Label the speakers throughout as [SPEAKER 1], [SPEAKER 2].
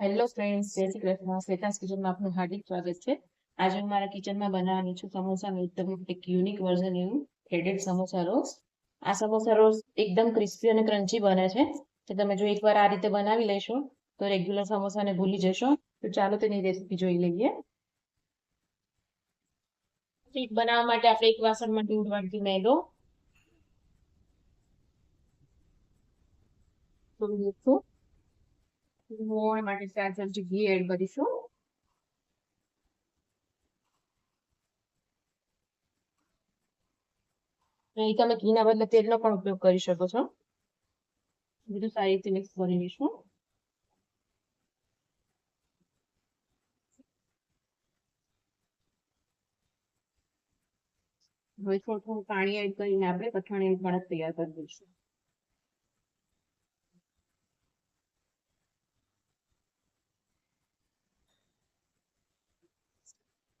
[SPEAKER 1] Hello friends જય શ્રી કૃષ્ણ. શ્વેતાસ કિચનમાં આપનું હાર્દિક સ્વાગત છે. આજે હું મારા કિચનમાં બનાવવાની છું સમોસાનું એકદમ એક યુનિક વર્ઝન એવું થ્રેડેડ સમોસા રોસ આ સમોસા રોસ એકદમ ક્રિસ્પી અને ક્રન્ચી બને છે. તો તમે જો એકવાર આ રીતે બનાવી લેશો, તો રેગ્યુલર સમોસાને ભૂલી જશો. તો ચાલો તેની રેસીપી જોઈ લઈએ. સ્વીટ બનાવવા માટે આપણે એક વાસણમાં દૂધ વાટકી મેદો થોડું મીઠું. મોણ માટે ચાર ચમચી ઘી એડ કરીશું. અહીં તમે ઘીના બદલે તેલનો પણ ઉપયોગ કરી શકો છો. બધું સારી રીતે મિક્સ કરી લઈશું. હવે થોડું થોડું પાણી એડ કરીને આપણે કઠાણી કણક તૈયાર કરી દઈશું.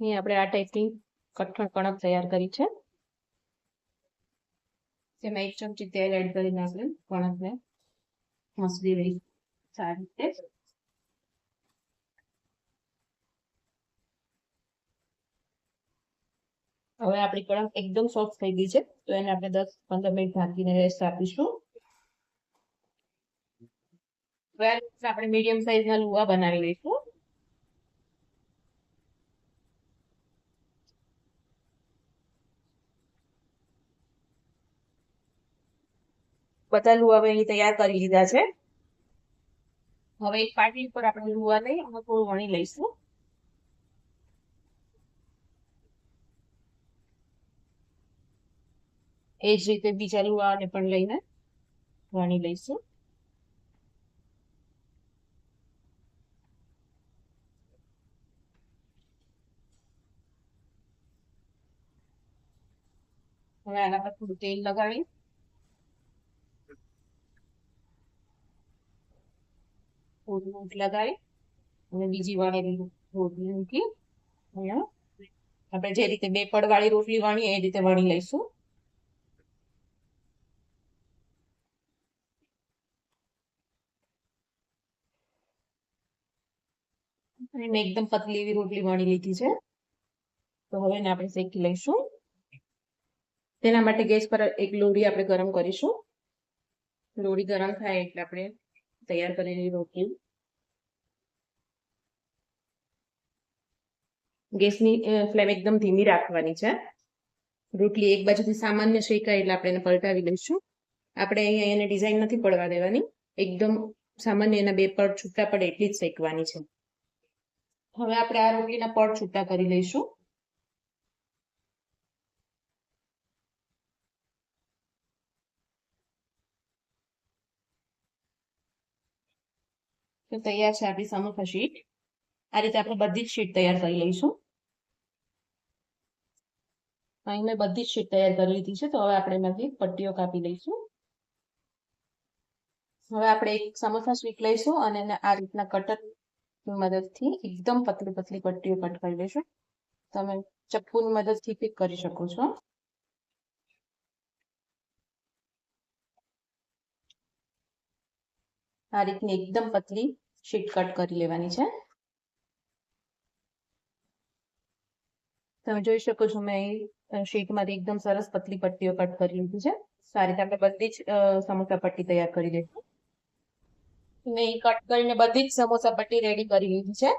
[SPEAKER 1] અહીં આપણે આ ટાઈપની કઠણ કણક તૈયાર કરી છે. તેમાં એક ચમચી તેલ એડ કરીને આપણે કણકને મસળી લઈ સારી રીતે. હવે આપણી કણક એકદમ સોફ્ટ થઈ ગઈ છે, તો એને આપણે દસ પંદર મિનિટ ઢાંકીને રેસ્ટ આપીશું. આપણે મીડિયમ સાઈઝના લુવા બનાવી લઈશું. બધા લુવા મેં તૈયાર કરી લીધા છે. હવે એક પાટલી ઉપર આપણે લુવા લઈ અમે થોડું વણી લઈશું. એ જ રીતે બીજા લુવાને પણ લઈને વણી લઈશું. હવે આના પર થોડું તેલ લગાવી થોડું મૂઠ લગાવી અને બીજી વાળેલી રોટલી મૂકી અહીંયા આપણે જે રીતે બે પડવાળી રોટલી વણીએ એ રીતે વણી લઈશું. મેં એકદમ પતલી એવી રોટલી વણી લીધી છે. તો હવે આપણે શેકી લઈશું. તેના માટે ગેસ પર એક લોડી આપણે ગરમ કરીશું. લોડી ગરમ થાય એટલે આપણે તૈયાર કરેલી રોટલી ગેસની ફ્લેમ એકદમ ધીમી રાખવાની છે. રોટલી એક બાજુથી સામાન્ય શેકાય એટલે આપણે એને પલટાવી લઈશું આપણે અહીંયા એને ડિઝાઇન નથી પડવા દેવાની. એકદમ સામાન્ય એના બે પડ છૂટા પડે એટલી જ શેકવાની છે. હવે આપણે આ રોટલીના પડ છૂટા કરી લઈશું. તૈયાર છે આપણી સમોસા શીટ. આ રીતે આપણે બધી જ શીટ તૈયાર કરી લઈશું. અહીં મેં બધી જ શીટ તૈયાર કરી લીધી છે, તો હવે આપણે એમાંથી પટ્ટીઓ કાપી લઈશું. હવે આપણે એક સમોસા સ્વીટ લઈશું અને એને આ રીતના કટર મદદથી એકદમ પતલી પતલી પટ્ટીઓ કટ કરી લઈશું. તમે ચપ્પુની મદદથી પીક કરી શકો છો. આ રીતની એકદમ પતલી શીટ કટ કરી લેવાની છે. તમે જોઈ શકો છો મેં શીટમાંથી એકદમ સરસ પતલી પટ્ટીઓ કટ કરી લીધી છે. સારી રીતે આપણે બધી જ સમોસા પટ્ટી તૈયાર કરી લઈશું મેં કટ કરીને બધી જ સમોસા પટ્ટી રેડી કરી લીધી છે.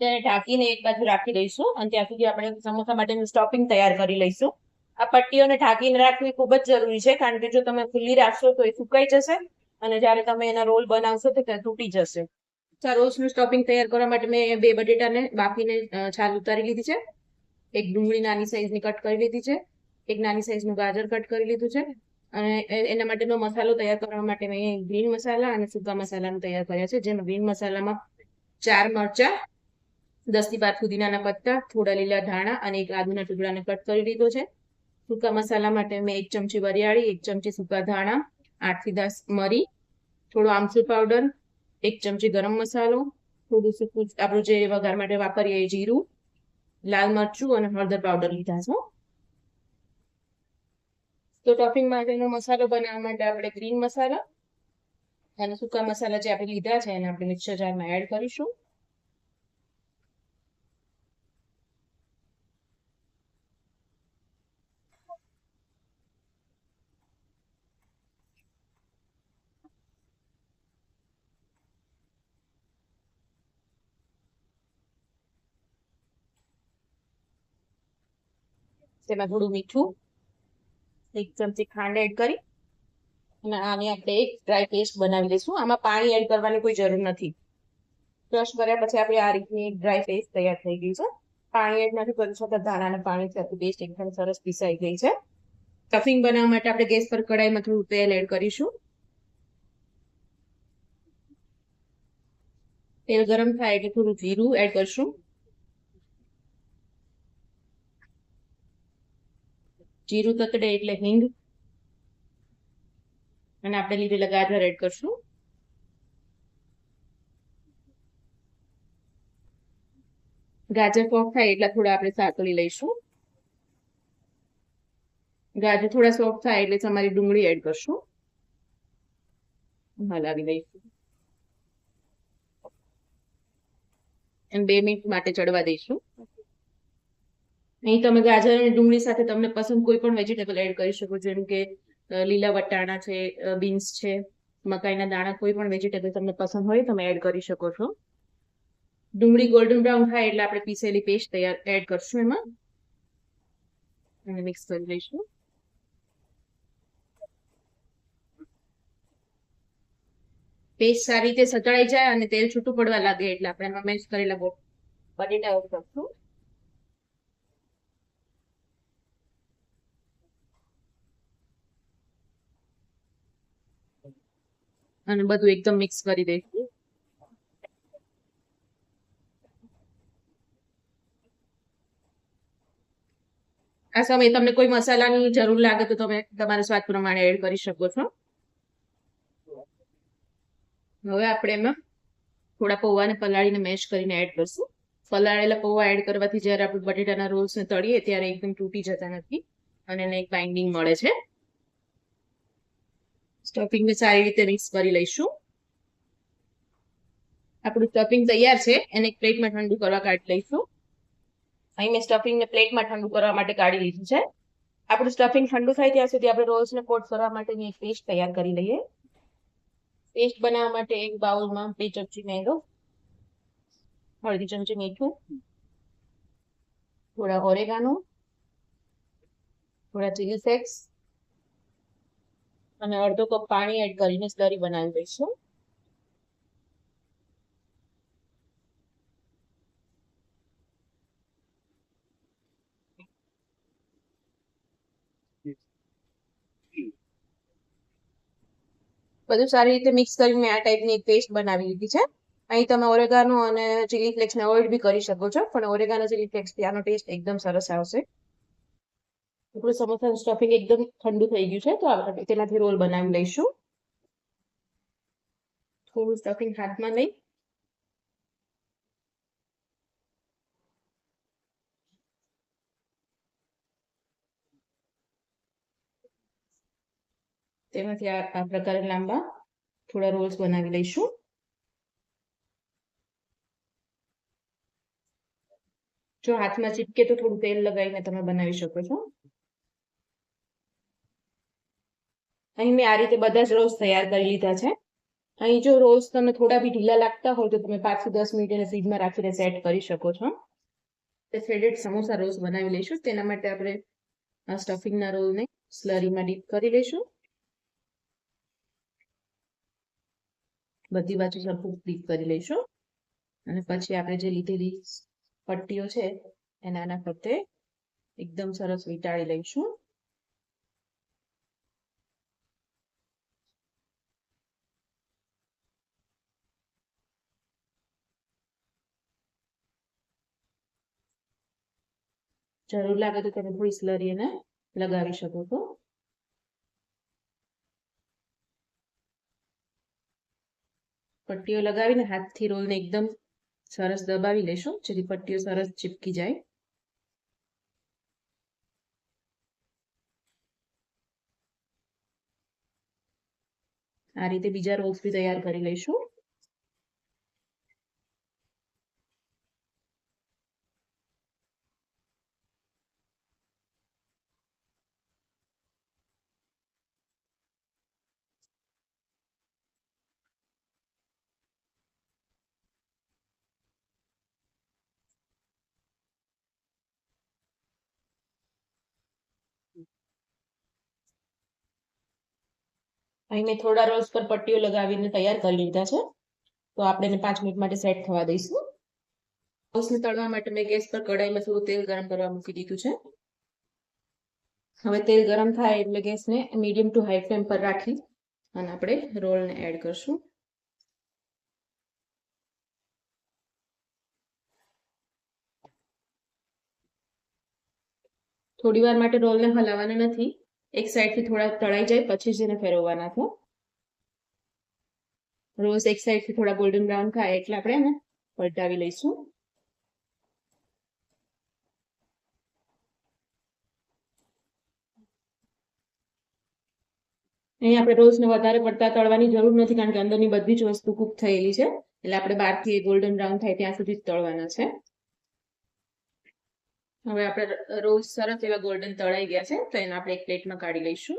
[SPEAKER 1] તેને ઢાંકીને એક બાજુ રાખી દઈશું અને ત્યાં સુધી આપણે સમોસા માટેનું સ્ટોપિંગ તૈયાર કરી લઈશું. આ પટ્ટીઓને ઢાંકીને રાખવી ખૂબ જ જરૂરી છે, કારણ કે જો તમે ખુલ્લી રાખશો તો એ સુકાઈ જશે અને જ્યારે તમે એના રોલ બનાવશો તો તે તૂટી જશે. આ રોલ્સનું સ્ટોપિંગ તૈયાર કરવા માટે મેં બે બટેટાને બાફીને છાલ ઉતારી લીધી છે. એક ડુંગળી નાની સાઈઝની કટ કરી લીધી છે. એક નાની સાઈઝનું ગાજર કટ કરી લીધું છે. અને એના માટેનો મસાલો તૈયાર કરવા માટે મેં ગ્રીન મસાલા અને સૂકા મસાલાનું તૈયાર કર્યા છે. જેમાં ગ્રીન મસાલામાં ચાર મરચા દસથી બાર ફુદીનાના પત્તા, થોડા લીલા ધાણા અને એક આદુના ટુકડાને કટ કરી લીધો છે. સૂકા મસાલા માટે મેં એક ચમચી વરિયાળી, એક ચમચી સૂકા ધાણા આઠથી દસ મરી, થોડો આમચૂર પાવડર એક ચમચી ગરમ મસાલો, થોડું સૂકું આપણું જે વઘાર માટે વાપરીએ એ જીરું, લાલ મરચું અને હળદર પાવડર લીધા છે તો ટોપિંગ માટેનો મસાલો બનાવવા માટે આપણે ગ્રીન મસાલા અને સૂકા મસાલા જે આપણે લીધા છે એને આપણે મિક્સર જારમાં એડ કરીશું. તેમાં થોડું મીઠું, એક ચમચી ખાંડ એડ કરી અને આની આપણે એક ડ્રાય પેસ્ટ બનાવી લઈશું આમાં પાણી એડ કરવાની કોઈ જરૂર નથી. ક્રશ કર્યા પછી આપણે આ રીતની ડ્રાય પેસ્ટ તૈયાર થઈ ગઈ છે. પાણી એડ નથી કર્યું છતાં ધાણાના પાણી સાથે પેસ્ટ એકદમ સરસ પીસાઈ ગઈ છે. સ્ટફિંગ બનાવવા માટે આપણે ગેસ પર કડાઈમાં થોડું તેલ એડ કરીશું. તેલ ગરમ થાય એટલે થોડું જીરું એડ કરશું. જીરું તતડે એટલે હિંગ. અને આપણે લીધેલા ગાજર એડ કરશું. ગાજર સોફ્ટ થાય એટલા થોડા આપણે સાતળી લઈશું. ગાજર થોડા સોફ્ટ થાય એટલે તમારી ડુંગળી એડ કરશું. હલાવી દઈશું. અને બે મિનિટ માટે ચડવા દઈશું. અહીં તમે ગાજર અને ડુંગળી સાથે તમને પસંદ કોઈ પણ વેજીટેબલ એડ કરી શકો, જેમ કે લીલા વટાણા છે બીન્સ છે, મકાઈના દાણા, કોઈ પણ વેજીટેબલ તમને પસંદ હોય તમે એડ કરી શકો છો. ડુંગળી ગોલ્ડન બ્રાઉન થાય એટલે આપણે પીસેલી પેસ્ટ તૈયાર એડ કરશું એમાં. અને મિક્સ કરી લઈશું. પેસ્ટ સારી રીતે સતળાઈ જાય અને તેલ છૂટું પડવા લાગે એટલે આપણે એમાં મેશ કરેલા બટેટા એડ કરશું. અને બધું એકદમ મિક્સ કરી દઈશું આ સમયે તમને કોઈ મસાલાની જરૂર લાગે તો તમે તમારા સ્વાદ પ્રમાણે એડ કરી શકો છો. હવે આપણે એમાં થોડા પૌવાને પલાળીને મેશ કરીને એડ કરશું. પલાળેલા પૌવા એડ કરવાથી જ્યારે આપણે બટેટાના રોલ્સને તળીએ ત્યારે એકદમ તૂટી જતા નથી અને એને એક બાઇન્ડિંગ મળે છે. સ્ટફિંગને સારી રીતે મિક્સ કરી લઈશું આપણું સ્ટફિંગ તૈયાર છે, એને પ્લેટમાં ઠંડુ કરવા કાઢી લઈશું. અહીં મેં સ્ટફિંગને પ્લેટમાં ઠંડુ કરવા માટે કાઢી લીધું છે. આપણું સ્ટફિંગ ઠંડુ થાય ત્યાં સુધી આપણે રોલ્સને કોટ કરવા માટેની એક પેસ્ટ તૈયાર કરી લઈએ. પેસ્ટ બનાવવા માટે એક બાઉલમાં બે ચમચી મેંગો હળદી ચમચી મીઠું, થોડા ઓરેગાનો, થોડા ચીલી ફ્લેક્સ અને અડધો કપ પાણી એડ કરીને સ્લરી બનાવી દઈશું. બધું સારી રીતે મિક્સ કરીને આ ટાઈપની એક પેસ્ટ બનાવી લીધી છે. અહીં તમે ઓરેગાનો અને ચીલી ફ્લેક્સને અવોઇડ બી કરી શકો છો, પણ ઓરેગાનો ચીલી ફ્લેક્સથી આનો ટેસ્ટ એકદમ સરસ આવશે. આપણું સમોસાનું સ્ટફિંગ એકદમ ઠંડુ થઈ ગયું છે, તો આપણે તેનાથી રોલ બનાવી લઈશું. થોડું સ્ટફિંગ હાથમાં લઈ. તેમાંથી આ પ્રકારે લાંબા થોડા રોલ્સ બનાવી લઈશું. જો હાથમાં ચીપકે તો થોડું તેલ લગાવીને તમે બનાવી શકો છો. અહીં મેં આ રીતે બધા જ રોલ્સ તૈયાર કરી લીધા છે. અહીં જો રોલ્સ તમે થોડા બી ઢીલા લાગતા હોય તો તમે પાંચથી દસ મિનિટ એને ફ્રીજમાં રાખીને સેટ કરી શકો છો. તે થ્રેડેડ સમોસા રોલ્સ બનાવી લઈશું. તેના માટે આપણે આ સ્ટફિંગના રોલને સ્લરીમાં ડીપ કરી લઈશું. બધી બાજુ સરખું ડીપ કરી લઈશું. અને પછી આપણે જે લીધેલી પટ્ટીઓ છે, એના આના ફરતે એકદમ સરસ વીંટાળી લઈશું. જરૂર લાગે તો તમે થોડી સ્લરી એને લગાવી શકો છો. પટ્ટીઓ લગાવીને હાથથી રોલને એકદમ સરસ દબાવી લેશું, જેથી પટ્ટીઓ સરસ ચીપકી જાય. આ રીતે બીજા રોલ્સ બી તૈયાર કરી લઈશું. અહીં થોડા રોલ્સ પર પટ્ટીઓ લગાવીને તૈયાર કરી લીધા છે. તો આપણે એને પાંચ મિનિટ માટે સેટ થવા દઈશું. રોલ્સને તળવા માટે મેં ગેસ પર કઢાઈમાં થોડું તેલ ગરમ કરવા મૂકી દીધું છે. હવે તેલ ગરમ થાય એટલે ગેસને મીડિયમ ટુ હાઈ ફ્લેમ પર રાખી અને આપણે રોલને એડ કરશું. થોડી વાર માટે રોલને હલાવવાના નથી. એક સાઈડથી થોડા તળાઈ જાય, પછી જ એને ફેરવવાના છે રોઝ એક સાઈડથી થોડા ગોલ્ડન બ્રાઉન થાય એટલે આપણે એને પલટાવી લઈશું. અહીં આપણે રોઝને વધારે પડતા તળવાની જરૂર નથી, કારણ કે અંદરની બધી જ વસ્તુ કુક થયેલી છે, એટલે આપણે બહારથી ગોલ્ડન બ્રાઉન થાય ત્યાં સુધી જ તળવાના છે. હવે આપણે રોઝ સરસ એવા ગોલ્ડન તળાઈ ગયા છે, તો એને આપણે એક પ્લેટમાં કાઢી લઈશું.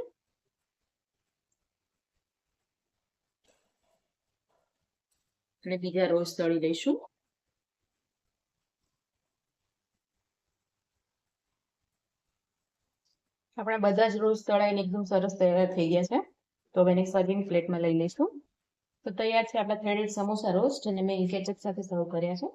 [SPEAKER 1] અને બીજા રોઝ તળી લઈશું. આપણા બધા જ રોઝ તળાઈને એકદમ સરસ તૈયાર થઈ ગયા છે. તો હવે એને સર્વિંગ પ્લેટમાં લઈ લઈશું. તો તૈયાર છે આપણા થ્રેડેડ સમોસા રોસ્ટ અને મેં કેચઅપ સાથે સર્વ કર્યા છે.